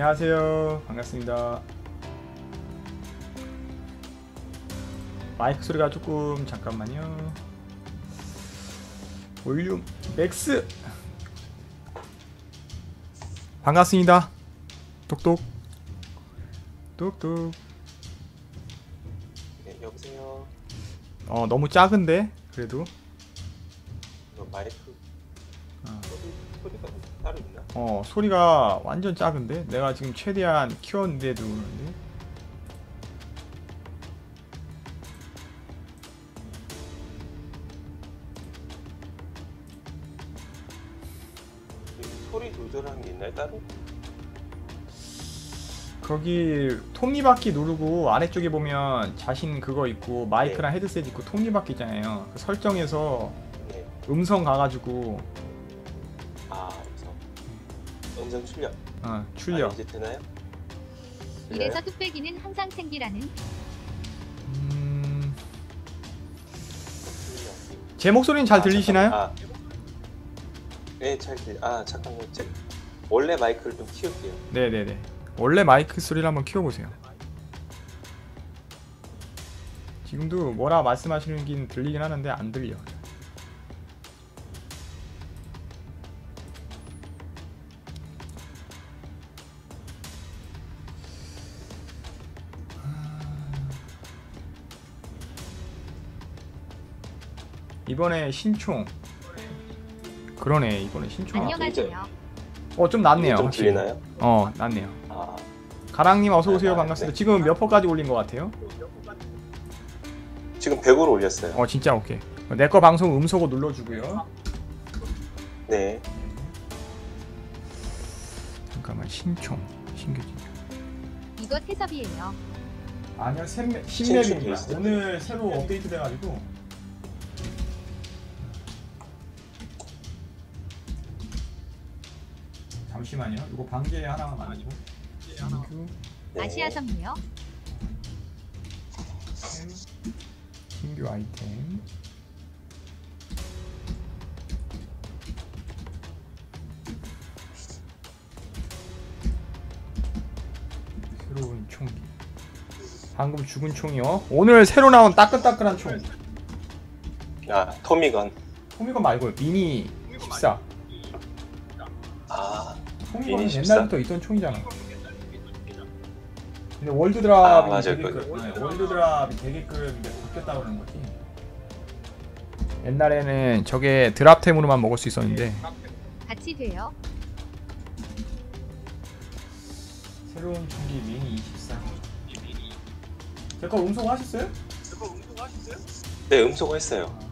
안녕하세요. 반갑습니다. 마이크 소리가 조금 잠깐만요. 볼륨 맥스. 반갑습니다. 똑똑. 똑똑. 네, 여보세요. 어 너무 작은데 그래도 마이크 어 소리가 완전 작은데 내가 지금 최대한 키웠는데도 이 소리 조절하는 게 있나요 따로? 거기 톱니바퀴 누르고 아래쪽에 보면 자신 그거 있고 마이크랑 헤드셋 있고 톱니바퀴 있잖아요 그 설정에서 네. 음성 가가지고 음성 출력. 어, 출력 아, 이제 되나요? 이래서 뚝배기는 항상 챙기라는 음... 제 목소리는 잘 아, 들리시나요? 잠깐만. 아, 네, 잘 들리. 아 잠깐만. 제 원래 마이크를 좀 키울게요. 네 네 네 원래 마이크 소리를 한번 키워보세요 지금도 뭐라 말씀하시는 게 들리긴 하는데 안 들려 이번에 신총 그러네 이번에 신총 안녕하세요. 어 좀 낫네요 좀. 들리나요? 어 낫네요 아 가랑님 어서 오세요 아, 반갑습니다 네. 지금 몇 퍼까지 올린 것 같아요? 지금 100으로 올렸어요. 어 진짜 오케이 내 거 방송 음소거 눌러주고요 네. 잠깐만 신총 신규진 이거 태섭이에요. 아니요 신맵입니다. 오늘 새로 업데이트 돼가지고 잠시만요. 이거 방제 하나만 만들고. 네. 아시아 선무요. 신규 아이템. 새로운 총기. 방금 죽은 총이요? 오늘 새로 나온 따끈따끈한 총. 아 토미건. 토미건 말고 미니 14 미니 14? 옛날부터 있던 총이잖아 근데 월드 드랍이 아. 되게끔 네, 월드 드랍이 되게끔 이제 바뀌었다 그러는 거지 옛날에는 저게 드랍템으로만 먹을 수 있었는데 같이 돼요. 새로운 총기 미니 24 제거 음성 하셨어요? 네 음소거 했어요.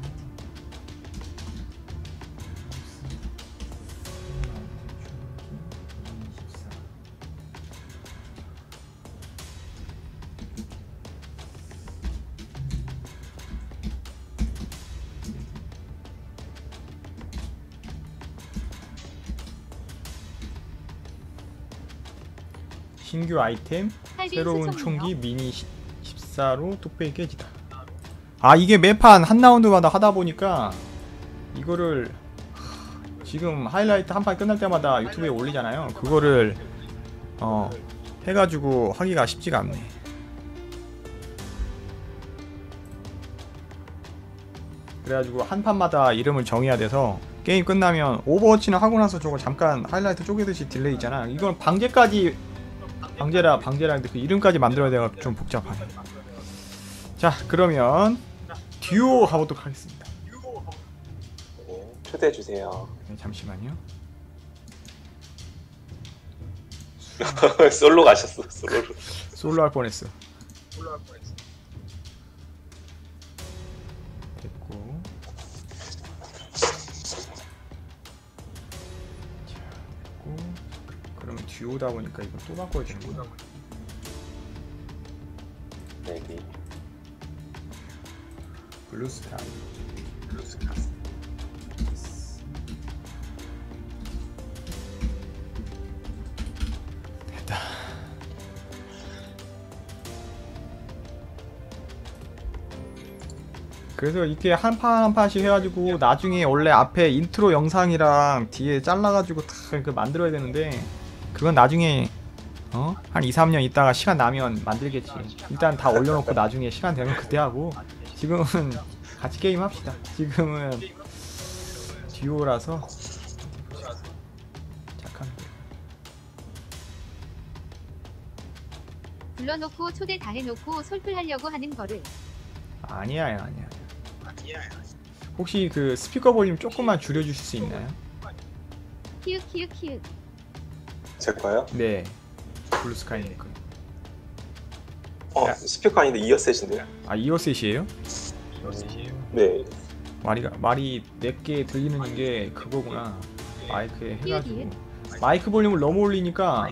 신규 아이템 새로운. 총기 미니 14로 뚝배기 깨지다. 아 이게 매판 한 라운드마다 하다 보니까 이거를 하, 지금 하이라이트 한 판 끝날 때마다 유튜브에 올리잖아요. 그거를 어 해가지고 하기가 쉽지가 않네. 그래가지고 한 판마다 이름을 정해야 돼서 게임 끝나면 오버워치는 하고 나서 저거 잠깐 하이라이트 쪼개듯이 딜레이 있잖아. 이건 방제까지 방제라 방제라 근데 그 이름까지 만들어야 돼가 좀 복잡하네. 자 그러면 듀오 가보도록 하겠습니다. 네, 초대해 주세요. 네, 잠시만요. 솔로 가셨어 솔로로. 솔로 할 뻔했어. 듀오다 보니까 이거 또 바꿔야 되는구나. 네, 네. 블루 스카이. 됐다. 그래서 이렇게 한 판 한 판씩 해가지고 나중에 원래 앞에 인트로 영상이랑 뒤에 잘라가지고 다 그 만들어야 되는데 그건 나중에 어? 한 2, 3년 있다가 시간 나면 만들겠지. 일단 다 올려놓고 나중에 시간 되면 그때 하고 지금은 같이 게임 합시다. 지금은 듀오라서 잠깐 불러놓고 초대 다 해놓고 솔플하려고 하는 거를 아니야 아니야. 혹시 그 스피커 볼륨 조금만 줄여주실 수 있나요? 키읔 키읔 키읔 제 거요? 네. 블루스카이님 거. 어 야. 스피커 아닌데 이어셋인데요. 아 이어셋이에요? 네. 말이 말이 내게 들리는 게 그거구나. 마이크에 해가지고 삐삐. 마이크 볼륨을 너무 올리니까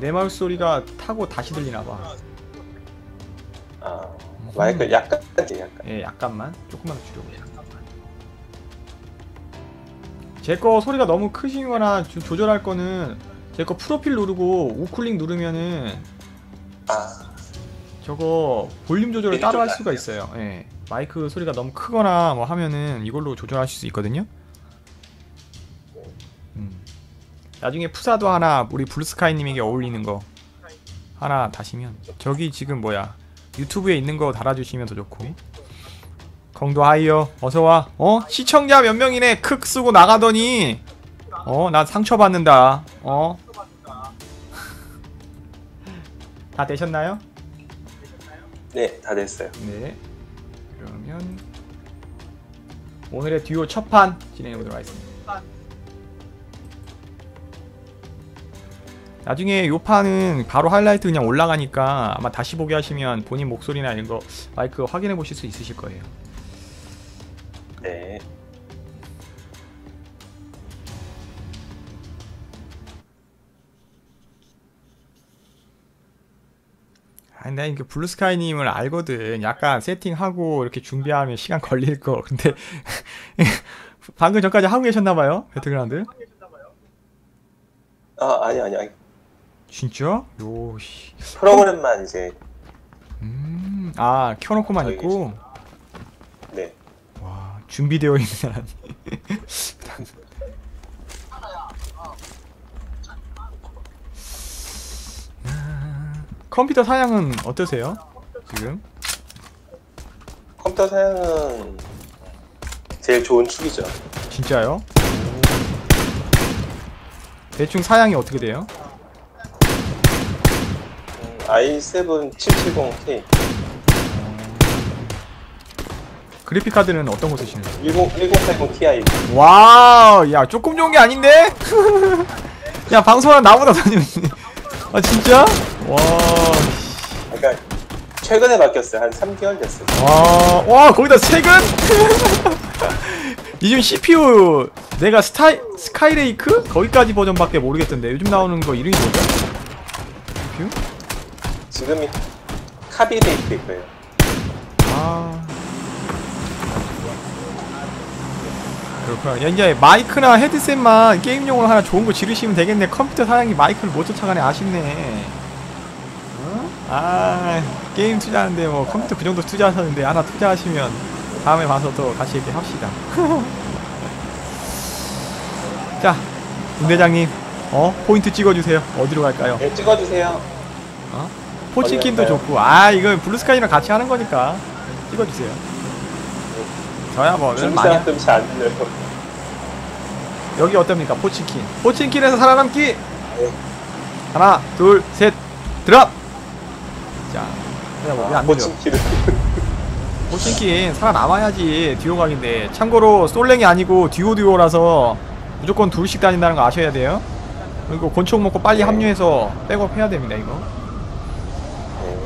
내말 소리가 타고 다시 들리나 봐. 아 마이크 약간 약간. 예, 약간만 조금만 더 줄여보자. 제거 소리가 너무 크시거나 조- 조절할 거는 제거 프로필 누르고 우클릭 누르면은 아 저거 볼륨 조절을 따로 할 수가 안 있어요. 예. 마이크 소리가 너무 크거나 뭐 하면은 이걸로 조절하실 수 있거든요. 음. 나중에 푸사도 하나 우리 블루스카이님에게 어울리는 거 하나 다시면 저기 지금 뭐야 유튜브에 있는 거 달아주시면 더 좋고 공도 하이어 어서 와. 어 시청자 몇 명이네 크 쓰고 나가더니 어 나 상처 받는다. 어. 다 되셨나요? 네, 다 됐어요. 네. 그러면 오늘의 듀오 첫판 진행해 보도록 하겠습니다. 나중에 요 판은 바로 하이라이트 그냥 올라가니까 아마 다시 보기 하시면 본인 목소리나 이런 거 마이크 확인해 보실 수 있으실 거예요. 네. 아니 나 이게 블루스카이님을 알거든. 약간 세팅하고 이렇게 준비하면 시간 걸릴 거. 근데 방금 전까지 하고 계셨나봐요, 배틀그라운드. 아 아니 아니 아니. 진짜? 요씨. 프로그램만 이제 음, 아 켜놓고만 있고. 네. 와 준비되어 있는 사람. 컴퓨터 사양은 어떠세요? 지금? 컴퓨터 사양은 제일 좋은 축이죠. 진짜요? 대충 사양이 어떻게 돼요? 음, i7 770K 그래픽 카드는 어떤 거 쓰시는지? 10 1080 Ti 와우, 야 조금 좋은 게 아닌데? 야 방송한 나보다 더 좋네. 아 진짜? 와, 그러니까 최근에 바뀌었어요. 한 3개월 됐어요. 와, 와 거기다 최근? 요즘 CPU 내가 스타이 스카이레이크 거기까지 버전밖에 모르겠던데 요즘 나오는 거 이름이 뭐죠? CPU? 지금이 카비데이트일 거예요. 아. 그렇구나. 야, 이제 마이크나 헤드셋만 게임용으로 하나 좋은 거 지르시면 되겠네. 컴퓨터 사양이 마이크를 못 쫓아가네. 아쉽네. 어? 아, 게임 투자하는데 뭐 컴퓨터 그 정도 투자하셨는데 하나 투자하시면 다음에 봐서 또 같이 이렇게 합시다. 자, 문 대장님, 어 포인트 찍어주세요. 어디로 갈까요? 네, 찍어주세요. 어? 포치킨도? 좋고 아 이거 블루스카이랑 같이 하는 거니까 찍어주세요 저야 뭐 중국 많이 사람들 잘안 들려요. 여기 어떻습니까 포치킨 포치킨에서 살아남기 네. 하나 둘 셋 드랍 자 그냥 아, 뭐왜안 들려 포칭키를 포치킨 살아남아야지 듀오 각인데 참고로 솔랭이 아니고 듀오 듀오라서 무조건 둘씩 다닌다는 거 아셔야 돼요 그리고 권총 먹고 빨리 네. 합류해서 백업 해야 됩니다 이거 네.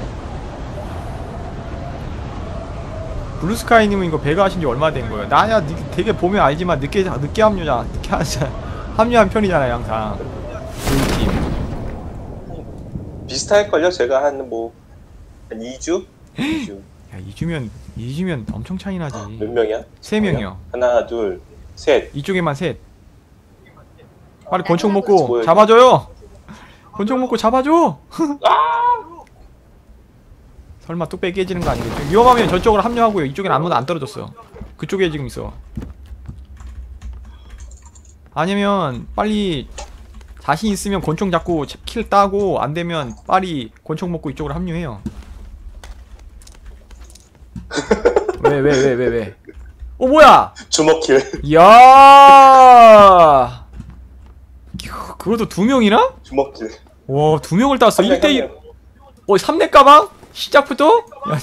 블루스카이님은 이거 배가 하신 지 얼마 된 거예요? 나야 니- 되게 보면 알지만 늦게 늦게 합류자 늦게 하자 합류한 편이잖아요 항상 저희 팀 비슷할걸요? 제가 한 뭐, 한 2주? 2주. 야, 이주면 이주면 엄청 차이 나지. 몇 명이야? 세 명이요. 하나, 둘, 셋. 이쪽에만 셋. 빨리 권총 아, 먹고 뭐야, 잡아줘요. 권총 먹고 잡아줘. 설마 뚝배기 깨지는 거 아니겠죠? 위험하면 저쪽으로 합류하고요. 이쪽엔 아무도 안 떨어졌어 그쪽에 지금 있어. 아니면 빨리 자신 있으면 권총 잡고 킬 따고 안 되면 빨리 권총 먹고 이쪽으로 합류해요. 왜 왜 왜 왜 왜? 어 뭐야? 주먹킬. 이야. 그- 그것도 두 명이나? 주먹킬. 와, 두 명을 땄어. 한 명, 1대1. 한 명. 어, 3렙 가방? 시작부터? 야,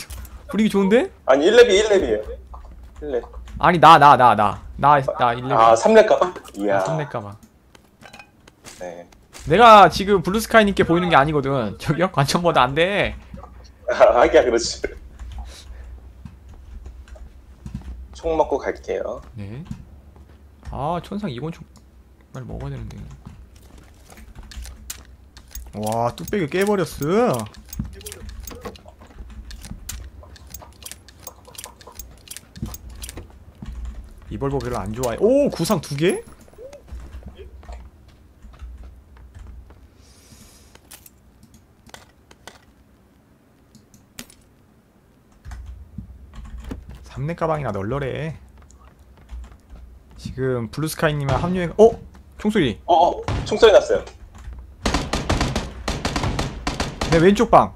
분위기 좋은데? 아니 1렙이 1렙이에요. 1렙. 아니, 나, 나, 나, 나. 나, 나 1렙. 아 3렙 가방? 이야. 3렙 가방. 네. 내가 지금 블루스카이님께 보이는 게 아니거든. 저기요? 관청보다 안 돼. 아, 하기야 그렇지. 총 먹고 갈게요. 네. 아, 천상 이건 좀 빨리 먹어야 되는데. 와, 뚝배기 깨버렸어. 이벌버 별로 안 좋아해. 오, 구상 두 개? 삼렙 가방이나 널널해. 지금 블루스카이님이랑 합류해. 어? 총소리. 어, 어 총소리 났어요. 내 왼쪽 방.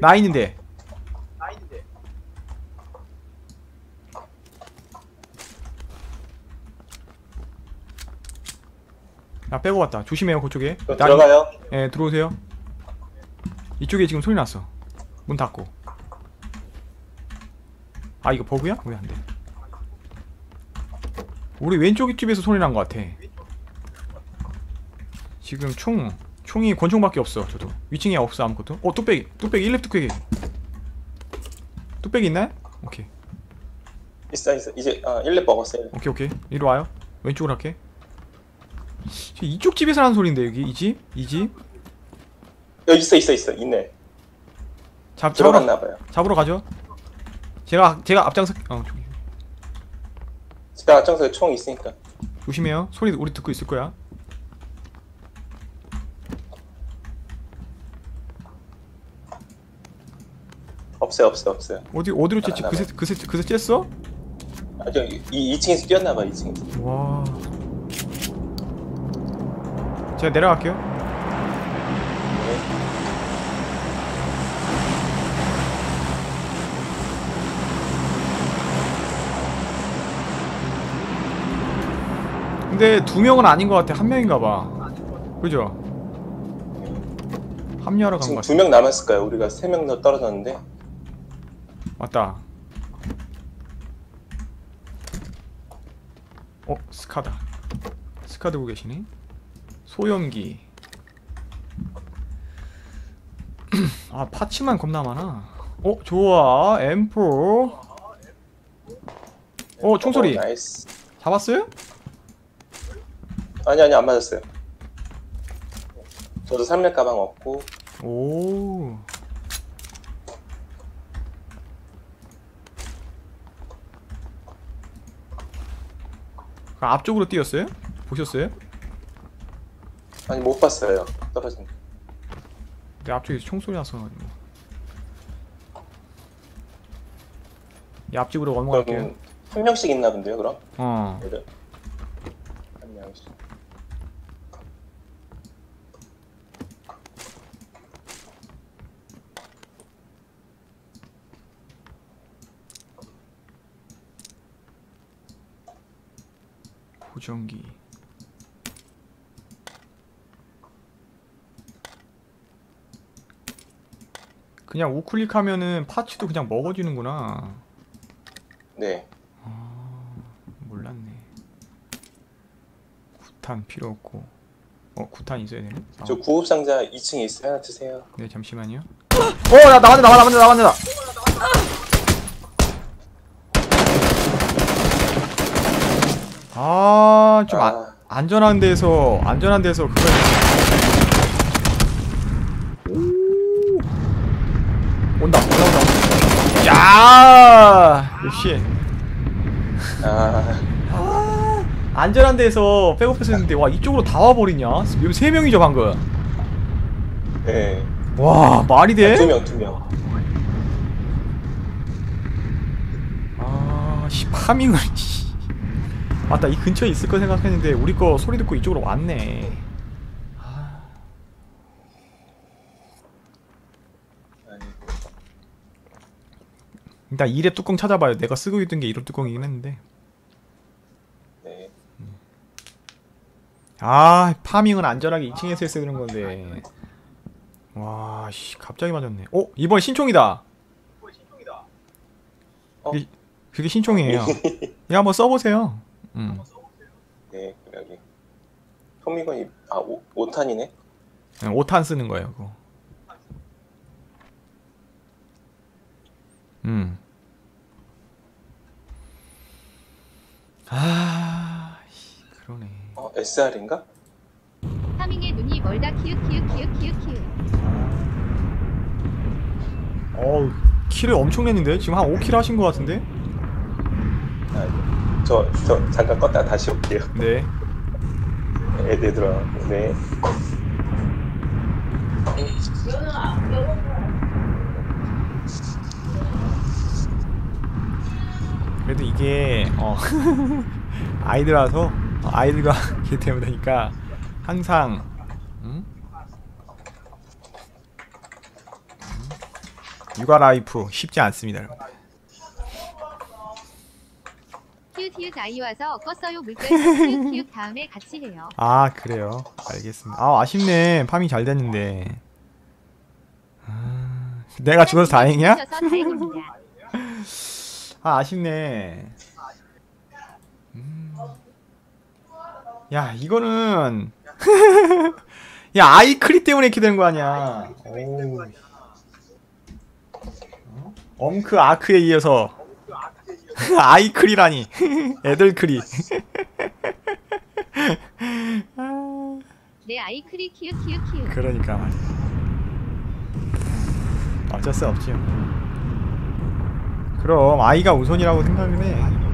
나 있는데. 나 빼고 왔다. 조심해요, 그쪽에. 나- 들어가요. 예, 들어오세요. 이쪽에 지금 소리 났어. 문 닫고. 아, 이거 버그야? 왜 안 돼? 우리 왼쪽 집에서 소리 난 것 같아. 지금 총, 총이 권총밖에 없어, 저도. 위층에 없어, 아무것도. 어, 뚝배기. 뚝배기, 1렙 뚝배기. 뚝배기 있나요? 오케이. 있어 있어. 이제 아 1렙 먹었어요. 오케이, 오케이. 이리 와요. 왼쪽으로 할게. 저 이쪽 집에서 나는 소리인데, 여기. 이 집? 이 집? 여기 있어 있어 있어. 있네. 잡, 잡으러, 들어갔나 봐요. 잡으러 가죠. 제가 제가 앞장서 어 저기 제가 앞장서 총 있으니까. 조심해요. 소리 우리 듣고 있을 거야. 없어요 없어요 없어요. 어디 어디로 쬐지? 아, 그새 그새 그새 쬐어? 아 저기 이 2층에서 뛰었나 봐 2층에서. 와. 제가 내려갈게요. 근데 두 명은 아닌 것 같아. 한 명인가 봐. 그죠? 합류하러 간 지금 것 같아. 두명 남았을 거예요. 우리가 세 명 더 떨어졌는데. 맞다. 어, 스카다. 스카 들고 계시네. 소염기. 아, 파츠만 겁나 많아. 어, 좋아. M4. 어, 총소리. 잡았어요? 아니 아니 안 맞았어요. 저도 3렙 가방 없고 오. 그 앞쪽으로 뛰었어요? 보셨어요? 아니 못 봤어요. 떨어진. 내 앞쪽에서 총소리 나서 이 앞집으로 넘어갈게요. 한 명씩 있나 본데요, 그럼? 어. 얘들. 한 명씩. 보정기. 그냥 우클릭하면은 파츠도 그냥 먹어주는구나. 네. 몰랐네. 구탄 필요 없고. 어, 구탄 있어야 되네. 아, 저 구급 상자 2층에 있어요. 하나 드세요. 네, 잠시만요. 어, 나 나왔네, 나왔네, 나왔네, 나왔네. 아, 좀 안, 아. 안전한 데서 안전한 데서 그걸 오. 온다 올라온다 야 역시 아, 아, 안전한 데서 백업해서 했는데 와 이쪽으로 다 와버리냐 여기 세 명이죠 방금 네. 와 말이 두 돼? 명, 두 명. 아, 씨, 파밍을. 아, 맞다 이 근처에 있을 거 생각했는데 우리 거 소리 듣고 이쪽으로 왔네. 아... 일단 이랩 뚜껑 찾아봐요. 내가 쓰고 있던 게 이랩 뚜껑이긴 했는데. 네. 아 파밍은 안전하게 2층에서 아, 했어야 되는 건데. 아, 네. 와 씨, 갑자기 맞았네. 어? 이번 신총이다. 신총이다. 어? 그게 신총이에요. 야 한번 써보세요. 음. 네, 여기 토미건이 아 5, 5탄이네. 5탄 쓰는 거예요, 그거. 음. 아, 씨, 그러네. 어 SR인가? 파밍의 눈이 멀다 키읔 키읔 키읔 키읔 키읔. 어우, 킬을 엄청 냈는데? 지금 한 5킬 하신 것 같은데? 아, 저, 저 잠깐 껐다 다시 올게요. 네. 애들 들어가고 네. 그래도 이게, 어, 아이들라서, 어, 아이들과 하기 때문이니까, 항상, 음? 음? 육아 라이프 쉽지 않습니다, 여러분. 키읔 키읔 아이 와서 껐어요 물결 키읔 키읔 다음에 같이 해요. 아 그래요 알겠습니다 아 아쉽네 파밍 잘 됐는데 아, 내가 죽어서 다행이야? 아 아쉽네 음. 야 이거는 야 아이크리 때문에 이렇게 되는 거 아니야 오. 어? 엄크 아크에 이어서 아이크리라니 애들크리 아. 내 아이 크리 키읔 키읔 키읔. 그러니까 말이야. 어쩔 수 없지요. 그럼 아이가 우선이라고 생각을 해.